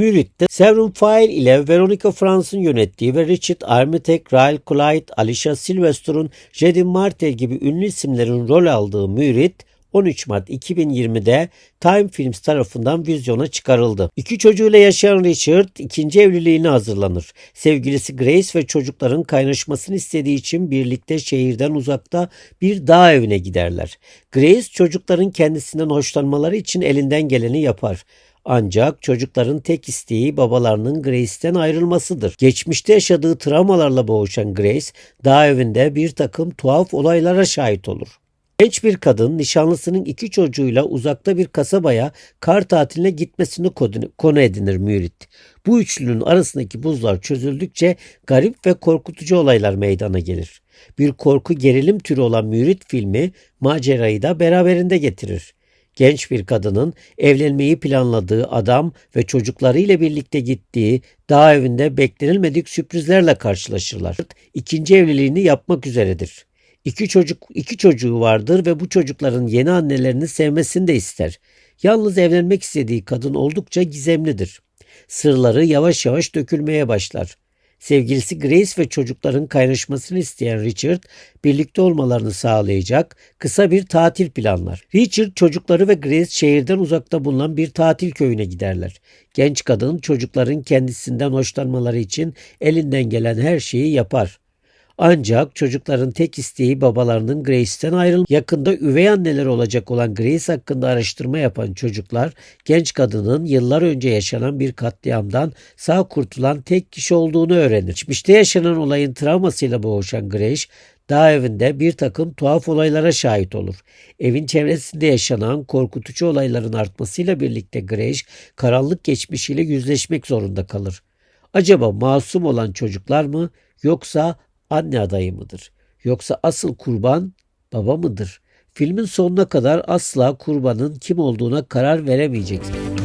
Mürit'te Severin File ile Veronica Frans'ın yönettiği ve Richard Armitage, Riley Clyde, Alicia Silverstone'un Jedi Martel gibi ünlü isimlerin rol aldığı Mürit 13 Mart 2020'de Time Films tarafından vizyona çıkarıldı. İki çocuğuyla yaşayan Richard ikinci evliliğine hazırlanır. Sevgilisi Grace ve çocukların kaynaşmasını istediği için birlikte şehirden uzakta bir dağ evine giderler. Grace çocukların kendisinden hoşlanmaları için elinden geleni yapar. Ancak çocukların tek isteği babalarının Grace'ten ayrılmasıdır. Geçmişte yaşadığı travmalarla boğuşan Grace, dağ evinde bir takım tuhaf olaylara şahit olur. Genç bir kadın nişanlısının iki çocuğuyla uzakta bir kasabaya kar tatiline gitmesini konu edinir Mürit. Bu üçlünün arasındaki buzlar çözüldükçe garip ve korkutucu olaylar meydana gelir. Bir korku gerilim türü olan Mürit filmi macerayı da beraberinde getirir. Genç bir kadının evlenmeyi planladığı adam ve çocuklarıyla birlikte gittiği dağ evinde beklenilmedik sürprizlerle karşılaşırlar. İkinci evliliğini yapmak üzeredir. İki çocuk iki çocuğu vardır ve bu çocukların yeni annelerini sevmesini de ister. Yalnız evlenmek istediği kadın oldukça gizemlidir. Sırları yavaş yavaş dökülmeye başlar. Sevgilisi Grace ve çocukların kaynaşmasını isteyen Richard, birlikte olmalarını sağlayacak kısa bir tatil planlar. Richard çocukları ve Grace şehirden uzakta bulunan bir tatil köyüne giderler. Genç kadın çocukların kendisinden hoşlanmaları için elinden gelen her şeyi yapar. Ancak çocukların tek isteği babalarının Grace'ten ayrıl. Yakında üvey anneler olacak olan Grace hakkında araştırma yapan çocuklar genç kadının yıllar önce yaşanan bir katliamdan sağ kurtulan tek kişi olduğunu öğrenir. Geçmişte yaşanan olayın travmasıyla boğuşan Grace dağ evinde bir takım tuhaf olaylara şahit olur. Evin çevresinde yaşanan korkutucu olayların artmasıyla birlikte Grace karanlık geçmişiyle yüzleşmek zorunda kalır. Acaba masum olan çocuklar mı yoksa anne adayı mıdır? Yoksa asıl kurban baba mıdır? Filmin sonuna kadar asla kurbanın kim olduğuna karar veremeyeceksiniz.